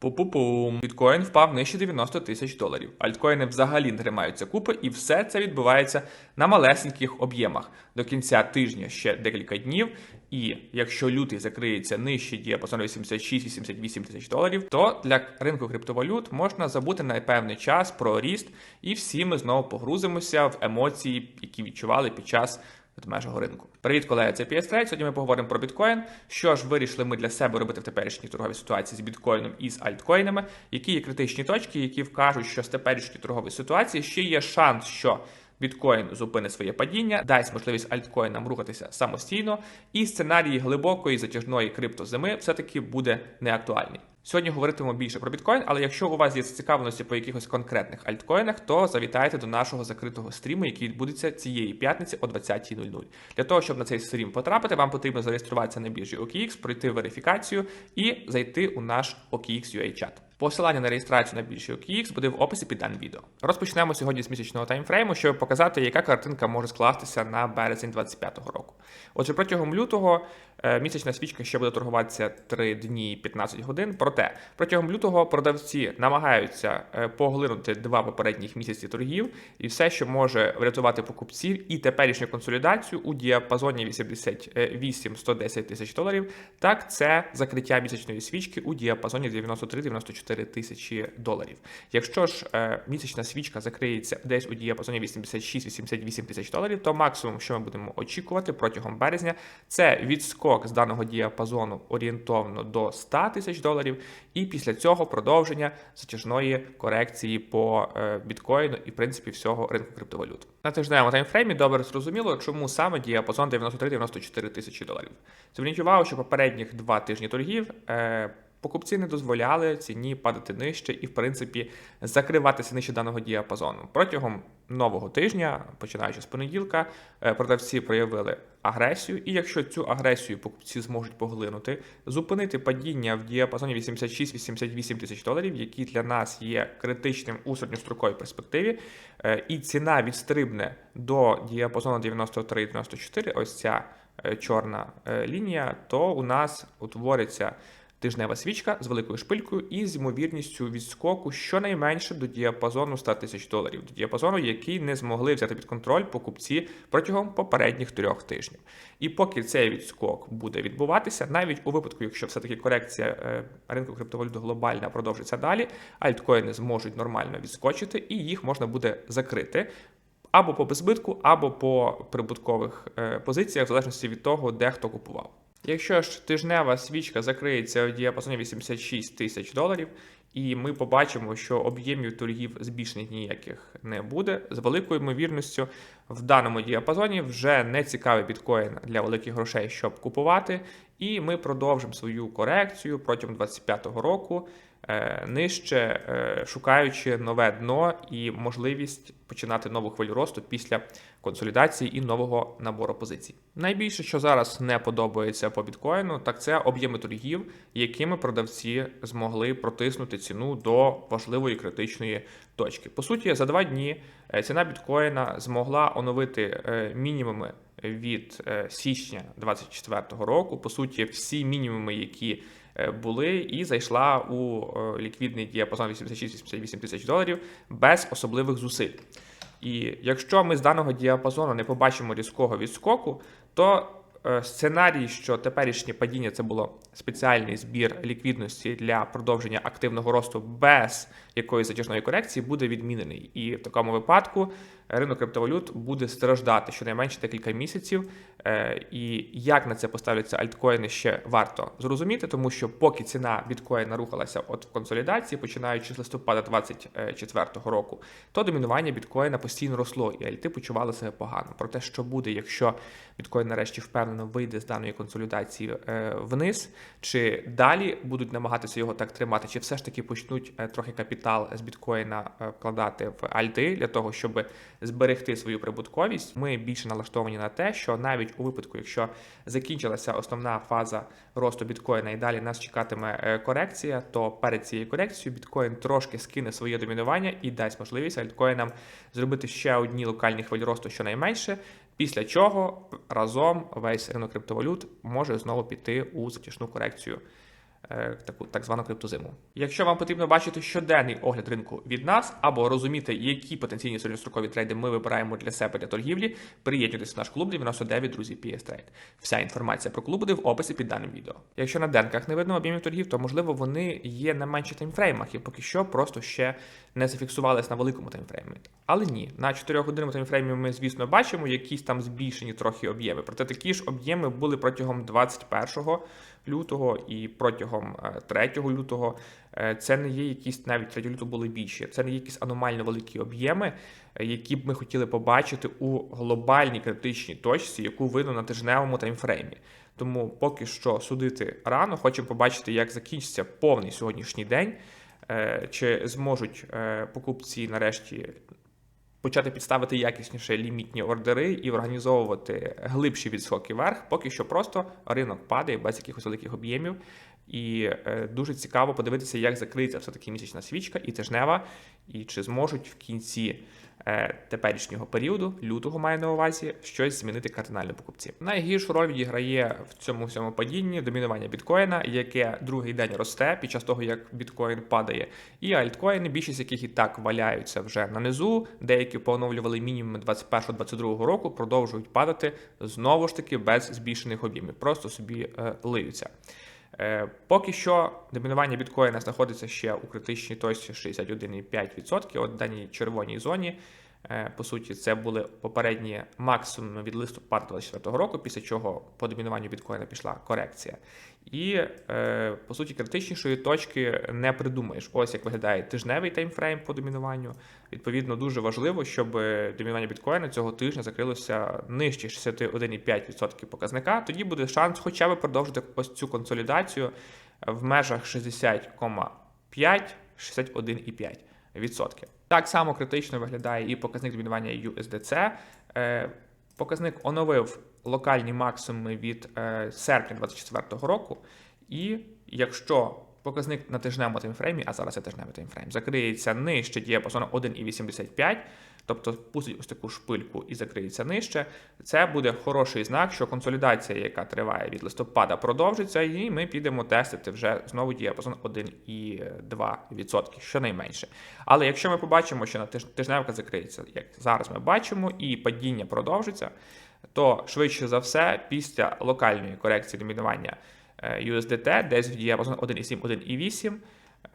Пу-пу-пум. Біткоін впав нижче 90 тисяч доларів. Альткоїни взагалі не тримаються купи, і все це відбувається на малесеньких об'ємах. До кінця тижня ще декілька днів. І якщо лютий закриється нижче діапазону 86-88 тисяч доларів, то для ринку криптовалют можна забути на певний час про ріст, і всі ми знову погрузимося в емоції, які відчували під час ведмежого ринку. Привіт, колеги, це PS Trade. Сьогодні ми поговоримо про біткоін. Що ж вирішили ми для себе робити в теперішній торговій ситуації з біткоїном і з альткоїнами, які є критичні точки, які вкажуть, що з теперішньої торгової ситуації ще є шанс, що біткоін зупинить своє падіння, дасть можливість альткоїнам рухатися самостійно, і сценарій глибокої затяжної криптозими все-таки буде неактуальний. Сьогодні говоритимемо більше про біткоін, але якщо у вас є зацікавленості по якихось конкретних альткоїнах, то завітайте до нашого закритого стріму, який відбудеться цієї п'ятниці о 20.00. Для того, щоб на цей стрім потрапити, вам потрібно зареєструватися на біржі OKX, пройти верифікацію і зайти у наш OKX UA чат. Посилання на реєстрацію на біржі OKX буде в описі під даним відео. Розпочнемо сьогодні з місячного таймфрейму, щоб показати, яка картинка може скластися на березень 2025 року. Отже, протягом лютого е, місячна свічка ще буде торгуватися 3 дні і 15 годин. Проте протягом лютого продавці намагаються е, поглинути два попередніх місяці торгів, і все, що може врятувати покупців, і теперішню консолідацію у діапазоні 88-110 тисяч доларів. Так, це закриття місячної свічки у діапазоні 93-94 тисячі доларів. Якщо ж е, місячна свічка закриється десь у діапазоні 86-88 тисяч доларів, то максимум, що ми будемо очікувати протягом березня, це відскок з даного діапазону орієнтовно до 100 тисяч доларів, і після цього продовження затяжної корекції по е, біткоїну і в принципі всього ринку криптовалют. На тижневому таймфреймі добре зрозуміло, чому саме діапазон 93-94 тисячі доларів. Увагу, що попередніх два тижні торгів. Покупці не дозволяли ціні падати нижче і, в принципі, закриватися нижче даного діапазону. Протягом нового тижня, починаючи з понеділка, е, продавці проявили агресію, і якщо цю агресію покупці зможуть поглинути, зупинити падіння в діапазоні 86-88 тисяч доларів, який для нас є критичним у середньостроковій перспективі, е, і ціна відстрибне до діапазону 93-94, ось ця е, чорна лінія, то у нас утвориться тижнева свічка з великою шпилькою і з ймовірністю відскоку щонайменше до діапазону 100 тисяч доларів, до діапазону, який не змогли взяти під контроль покупці протягом попередніх трьох тижнів. І поки цей відскок буде відбуватися, навіть у випадку, якщо все-таки корекція е, ринку криптовалют глобальна продовжиться далі, альткоїни зможуть нормально відскочити, і їх можна буде закрити. Або по безбитку, або по прибуткових е, позиціях, в залежності від того, де хто купував. Якщо ж тижнева свічка закриється у діапазоні 86 тисяч доларів, і ми побачимо, що об'ємів торгів збільшених ніяких не буде, з великою ймовірністю в даному діапазоні вже не цікавий біткоін для великих грошей, щоб купувати, і ми продовжимо свою корекцію протягом 2025 року. Е, нижче е, шукаючи нове дно і можливість починати нову хвилю росту після консолідації і нового набору позицій. Найбільше, що зараз не подобається по біткоїну, так це об'єми торгів, якими продавці змогли протиснути ціну до важливої критичної точки. По суті, за два дні е, ціна біткоїна змогла оновити мінімуми від січня 2024 року. По суті, всі мінімуми, які були і зайшла у е, ліквідний діапазон 86-88 тисяч доларів без особливих зусиль. І якщо ми з даного діапазону не побачимо різкого відскоку, то сценарій, що теперішнє падіння це було спеціальний збір ліквідності для продовження активного росту без якоїсь затяжної корекції, буде відмінений. І в такому випадку ринок криптовалют буде страждати щонайменше декілька місяців. Е, і як на це поставляться альткоїни, ще варто зрозуміти, тому що поки ціна біткоїна рухалася от в консолідації, починаючи з листопада 2024 року, то домінування біткоїна постійно росло, і альти почували себе погано. Про те, що буде, якщо біткоін нарешті впевнено вийде з даної консолідації е, вниз, чи далі будуть намагатися його так тримати, чи все ж таки почнуть е, трохи капітал з біткоїна вкладати в альти для того, щоб зберегти свою прибутковість. Ми більше налаштовані на те, що навіть у випадку, якщо закінчилася основна фаза росту біткоїна і далі нас чекатиме е, корекція, то перед цією корекцією біткоін трошки скине своє домінування і дасть можливість альткоїнам зробити ще одні локальні хвилі росту щонайменше. Після чого разом весь ринок криптовалют може знову піти у затяжну корекцію таку так звану криптозиму. Якщо вам потрібно бачити щоденний огляд ринку від нас або розуміти, які потенційні середньострокові трейди ми вибираємо для себе для торгівлі, приєднуйтесь в наш клуб 99 друзі PS Trade. Вся інформація про клуб буде в описі під даним відео. Якщо на денках не видно об'ємів торгів, то можливо вони є на менших таймфреймах і поки що просто ще не зафіксувались на великому таймфреймі. Але ні, на 4 годинному таймфреймі ми, звісно, бачимо якісь там збільшені трохи об'єми. Проте такі ж об'єми були протягом 21 лютого і протягом е, 3 лютого. Е, Це не є якісь навіть 3 лютого були більші. Це не є якісь аномально великі об'єми, е, які б ми хотіли побачити у глобальній критичній точці, яку видно на тижневому таймфреймі. Тому поки що судити рано, хочемо побачити, як закінчиться повний сьогоднішній день, е, чи зможуть е, покупці нарешті почати підставити якісніше лімітні ордери і організовувати глибші відскоки вверх. Поки що просто ринок падає без якихось великих об'ємів. І е, дуже цікаво подивитися, як закриється все-таки місячна свічка і тижнева, і чи зможуть в кінці теперішнього періоду, лютого маю на увазі, щось змінити кардинально покупці. Найгіршу роль відіграє в цьому всьому падінні домінування біткоїна, яке другий день росте під час того, як біткоін падає, і альткоїни, більшість яких і так валяються вже на низу. Деякі поновлювали мінімуми 21-22 року, продовжують падати знову ж таки без збільшених об'ємів, просто собі е, лиються. Е, Поки що домінування біткоїна знаходиться ще у критичній точці 61,5%. От в даній червоній зоні. Е, По суті, це були попередні максимуми від листопада 2024 року, після чого по домінуванню біткоїна пішла корекція. І, е, по суті, критичнішої точки не придумаєш. Ось як виглядає тижневий таймфрейм по домінуванню. Відповідно, дуже важливо, щоб домінування біткоїна цього тижня закрилося нижче 61,5% показника. Тоді буде шанс хоча б продовжити ось цю консолідацію в межах 60,5-61,5%. Так само критично виглядає і показник домінування USDC. Е, Показник оновив локальні максимуми від е, серпня 2024 року. І якщо показник на тижневому таймфреймі, а зараз це тижневий таймфрейм, закриється нижче діапазону 1,85, тобто пустить ось таку шпильку і закриється нижче, це буде хороший знак, що консолідація, яка триває від листопада, продовжиться, і ми підемо тестити вже знову діапазон 1,2%, щонайменше. Але якщо ми побачимо, що на тижневка закриється, як зараз ми бачимо, і падіння продовжиться, то швидше за все, після локальної корекції домінування е, USDT, десь в діапазон 1,7, 1,8,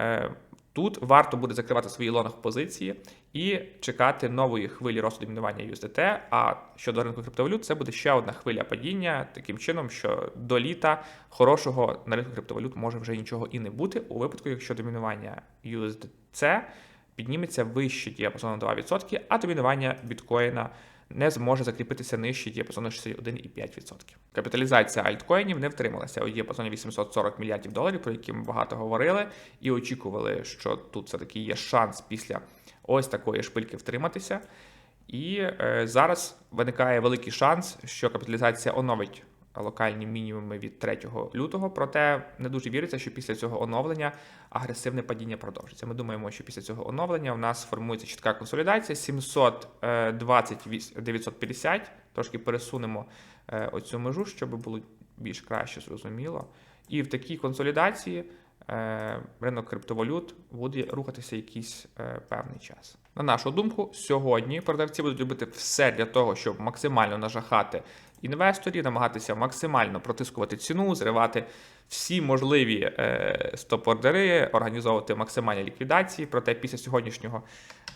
е, Тут варто буде закривати свої лонг позиції і чекати нової хвилі росту домінування USDT. А щодо ринку криптовалют, це буде ще одна хвиля падіння, таким чином, що до літа хорошого на ринку криптовалют може вже нічого і не бути. У випадку, якщо домінування USDC підніметься вище діапазону 2%, а домінування біткоїна не зможе закріпитися нижче діапазону 61,5%. Капіталізація альткоїнів не втрималася у діапазоні 840 мільярдів доларів, про які ми багато говорили, і очікували, що тут все-таки є шанс після ось такої шпильки втриматися. І е, зараз виникає великий шанс, що капіталізація оновить локальні мінімуми від 3 лютого. Проте не дуже віриться, що після цього оновлення агресивне падіння продовжиться. Ми думаємо, що після цього оновлення у нас формується чітка консолідація 720 950. Трошки пересунемо е, оцю межу, щоб було більш краще зрозуміло. І в такій консолідації е, ринок криптовалют буде рухатися якийсь е, певний час. На нашу думку, сьогодні продавці будуть робити все для того, щоб максимально нажахати інвесторів, намагатися максимально протискувати ціну, зривати всі можливі е, стоп-ордери, організовувати максимальні ліквідації. Проте після сьогоднішнього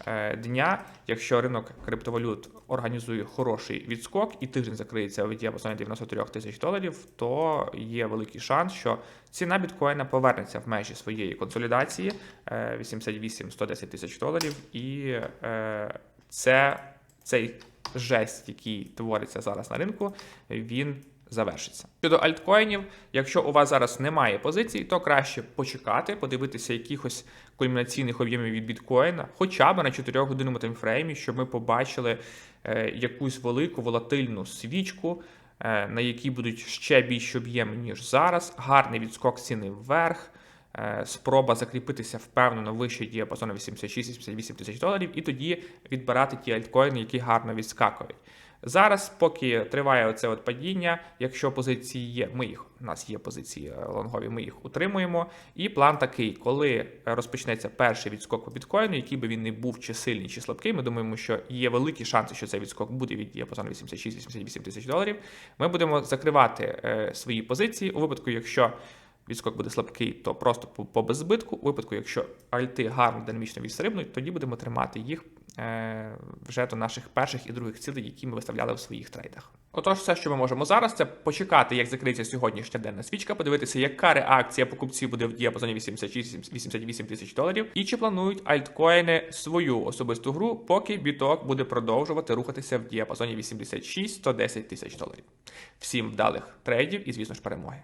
е, дня, якщо ринок криптовалют організує хороший відскок і тиждень закриється в діапазоні 93 тисяч доларів, то є великий шанс, що ціна біткоїна повернеться в межі своєї консолідації е, 88-110 тисяч доларів, і е, це цей жесть, який твориться зараз на ринку, він завершиться. Щодо альткоїнів, якщо у вас зараз немає позицій, то краще почекати, подивитися якихось кульмінаційних об'ємів від біткоїна, хоча б на 4 годинному таймфреймі, щоб ми побачили е, якусь велику волатильну свічку. е, На якій будуть ще більші об'єми, ніж зараз, гарний відскок ціни вверх, спроба закріпитися впевнено вище діапазону 86-88 тисяч доларів, і тоді відбирати ті альткоїни, які гарно відскакують. Зараз, поки триває оце от падіння, якщо позиції є, ми їх у нас є позиції е, лонгові, ми їх утримуємо. І план такий, коли е, розпочнеться перший відскок по біткоїну, який би він не був чи сильний, чи слабкий, ми думаємо, що є великі шанси, що цей відскок буде від діапазону 86-88 тисяч доларів. Ми будемо закривати е, свої позиції у випадку, якщо відскок буде слабкий, то просто по, по беззбитку. У випадку, якщо альти гарно динамічно відстрибнуть, тоді будемо тримати їх е, вже до наших перших і других цілей, які ми виставляли в своїх трейдах. Отож, все, що ми можемо зараз, це почекати, як закриється сьогоднішня денна свічка, подивитися, яка реакція покупців буде в діапазоні 86-88 тисяч доларів, і чи планують альткоїни свою особисту гру, поки біток буде продовжувати рухатися в діапазоні 86-110 тисяч доларів. Всім вдалих трейдів і, звісно ж, перемоги.